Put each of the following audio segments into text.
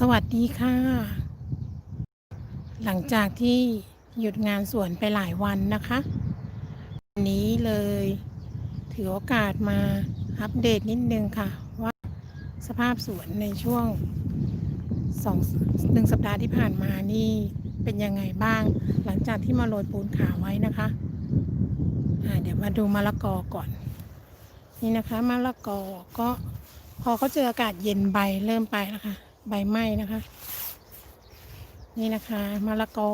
สวัสดีค่ะ หลังจากที่หยุดงานสวนไปหลายวันนะคะวันนี้เลยถือโอกาสมาอัปเดตนิดนึงค่ะ ว่าสภาพสวนในช่วงสองหนึ่งสัปดาห์ที่ผ่านมานี่เป็นยังไงบ้าง หลังจากที่มาโรยปูนขาวไว้นะคะอ่าเดี๋ยวมาดูมะละกอก่อน นี่นะคะมะละกอก็พอเขาเจออากาศเย็นใบเริ่มไปแล้วค่ะ ใบไหม้นะคะ นี่นะคะมะละกอ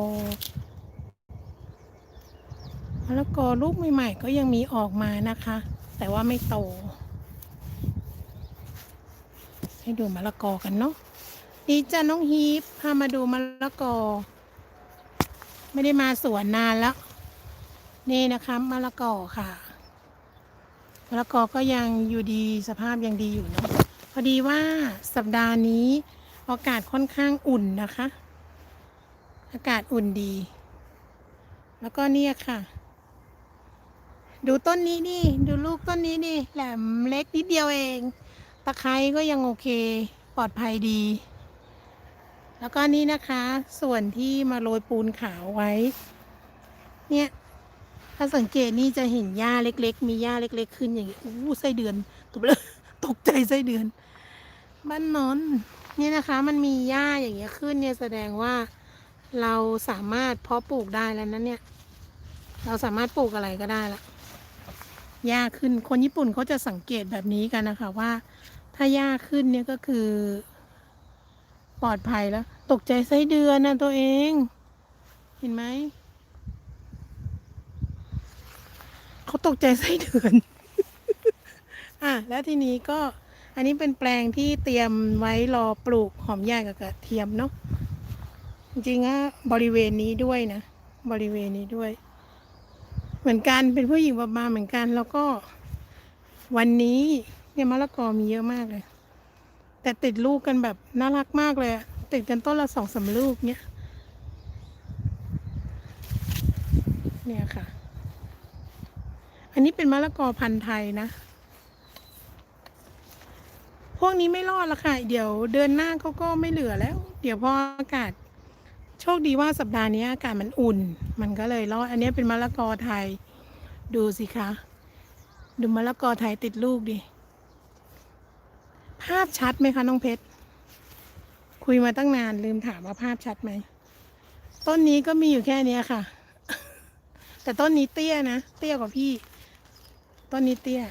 มะละกอลูกใหม่ๆก็ยังมีออกมานะคะ แต่ว่าไม่โต ให้ดูมะละกอกันเนาะดีจ้าน้องฮีปพามาดูมะละกอ ไม่ได้มาสวนนานแล้ว นี่นะคะมะละกอค่ะมะละกอก็ยังอยู่ดีสภาพยังดีอยู่เนาะพอดีว่าสัปดาห์นี้ อากาศค่อนข้างอุ่นนะคะ อากาศอุ่นดี แล้วก็เนี่ยค่ะ ดูต้นนี้นี่ดูลูกต้นนี้นี่แหลมเล็กนิดเดียวเอง ตะไคร้ก็ยังโอเค ปลอดภัยดี แล้วก็นี่นะคะ ส่วนที่มาโรยปูนขาวไว้ เนี่ยถ้าสังเกตนี่จะเห็นหญ้าเล็ก ๆ มีหญ้าเล็ก ๆ ขึ้นอย่างนี้อู้ไส้เดือนตกเลยตกใจไส้เดือน บ้านนอน นี่นะคะมันมีหญ้าอย่างเงี้ยขึ้นเนี่ยแสดงว่าเราสามารถเพาะปลูกได้แล้วนะเนี่ย เราสามารถปลูกอะไรก็ได้ละหญ้าขึ้นคนญี่ปุ่นเขาจะสังเกตแบบนี้กันนะคะว่า ถ้าหญ้าขึ้นเนี่ยก็คือ ปลอดภัยแล้ว ตกใจไส้เดือนนะตัวเอง เห็นไหมเขาตกใจไส้เดือน อะแล้วทีนี้ก็ นนี้เป็นแปลงที่เตรียมไว้รอปลูกหอมใหญ่กับกระเทียมเนาะจริงๆอะบริเวณนี้ด้วยนะ บริเวณนี้ด้วย เหมือนกันเป็นผู้หญิงประมาณเหมือนกัน แล้วก็ วันนี้เนี่ยมะละกอมีเยอะมากเลย แต่ติดลูกกันแบบน่ารักมากเลยติดกันต้นละสองสามลูกเนี่ยเนี่ยค่ะ อันนี้เป็นมะละกอพันธุ์ไทยนะ พวกนี้ไม่รอดละค่ะ เดี๋ยวเดือนหน้าเขาก็ไม่เหลือแล้ว เดี๋ยวพออากาศ โชคดีว่าสัปดาห์นี้อากาศมันอุ่น มันก็เลยรอด อันนี้เป็นมะละกอไทย ดูสิคะ ดูมะละกอไทยติดลูกดิ ภาพชัดไหมคะน้องเพชร คุยมาตั้งนานลืมถามว่าภาพชัดไหม ต้นนี้ก็มีอยู่แค่นี้ค่ะ แต่ต้นนี้เตี้ยนะ เตี้ยกว่าพี่ ต้นนี้เตี้ย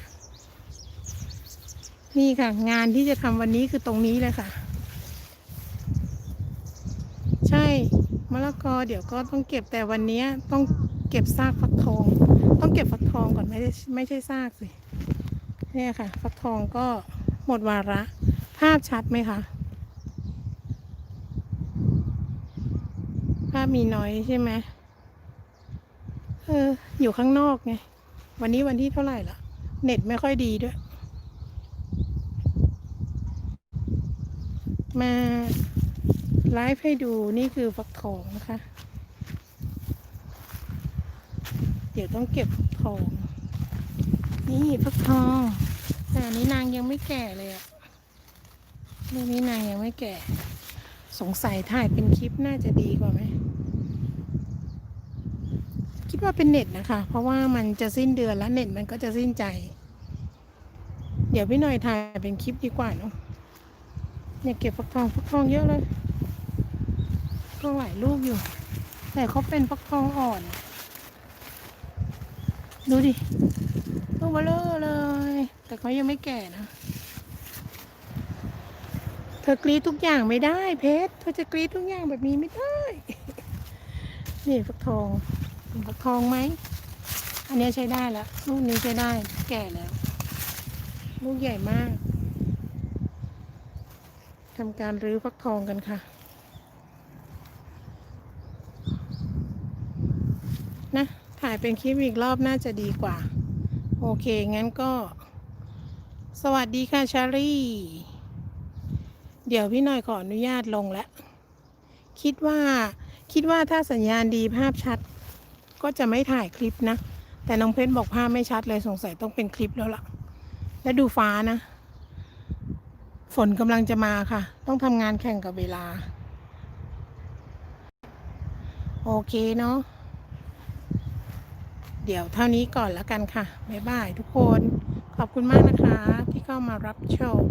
นี่ค่ะ งานที่จะทำวันนี้คือตรงนี้เลยค่ะ ใช่มะละกอเดี๋ยวก็ต้องเก็บแต่วันนี้ต้องเก็บซากฟักทอง ต้องเก็บฟักทองก่อนไม่ได้ไม่ใช่ซากสิเนี่ยค่ะ ฟักทองก็หมดวาระ ภาพชัดไหมคะภาพมีน้อยใช่ไหมเอออยู่ข้างนอกไงวันนี้วันที่เท่าไหร่ละเน็ตไม่ค่อยดีด้วย มาไลฟ์ให้ดูนี่คือฟักทองนะคะ เดี๋ยวต้องเก็บฟักทอง นี่ฟักทอง แต่อันนี้นางยังไม่แก่เลยอะลูกนี้นางยังไม่แก่ สงสัยถ่ายเป็นคลิปน่าจะดีกว่าไหมคิดว่าเป็นเน็ตนะคะ เพราะว่ามันจะสิ้นเดือนแล้วเน็ตมันก็จะสิ้นใจ เดี๋ยวพี่หน่อยถ่ายเป็นคลิปดีกว่าเนาะ เนี่ยเก็บฟักทองฟักทองเยอะเลยก็หลายลูกอยู่ แต่เขาเป็นฟักทองอ่อน ดูดิลูกเบลอเลย แต่เขายังไม่แก่นะ เธอกรีดทุกอย่างไม่ได้เพชรเธอจะกรีดทุกอย่างแบบนี้ไม่ได้นี่ฟักทองฟักทองไหมอันนี้ใช้ได้แล้วลูกนี้ใช้ได้แก่แล้ว ลูกใหญ่มาก ทำการรื้อฟักทองกันค่ะ นะถ่ายเป็นคลิปอีกรอบน่าจะดีกว่า โอเค งั้นก็ สวัสดีค่ะชารี่ เดี๋ยวพี่หน่อยขออนุญาตลงแล้ว คิดว่าคิดว่าถ้าสัญญาณดีภาพชัด ก็จะไม่ถ่ายคลิปนะ แต่น้องเพชรบอกภาพไม่ชัดเลยสงสัยต้องเป็นคลิปแล้วล่ะ แล้วดูฟ้านะ ฝนกำลังจะมาค่ะ ต้องทำงานแข่งกับเวลา โอเคเนาะเดี๋ยวเท่านี้ก่อนแล้วกันค่ะ บ๊ายบายทุกคน ขอบคุณมากนะคะที่เข้ามารับชม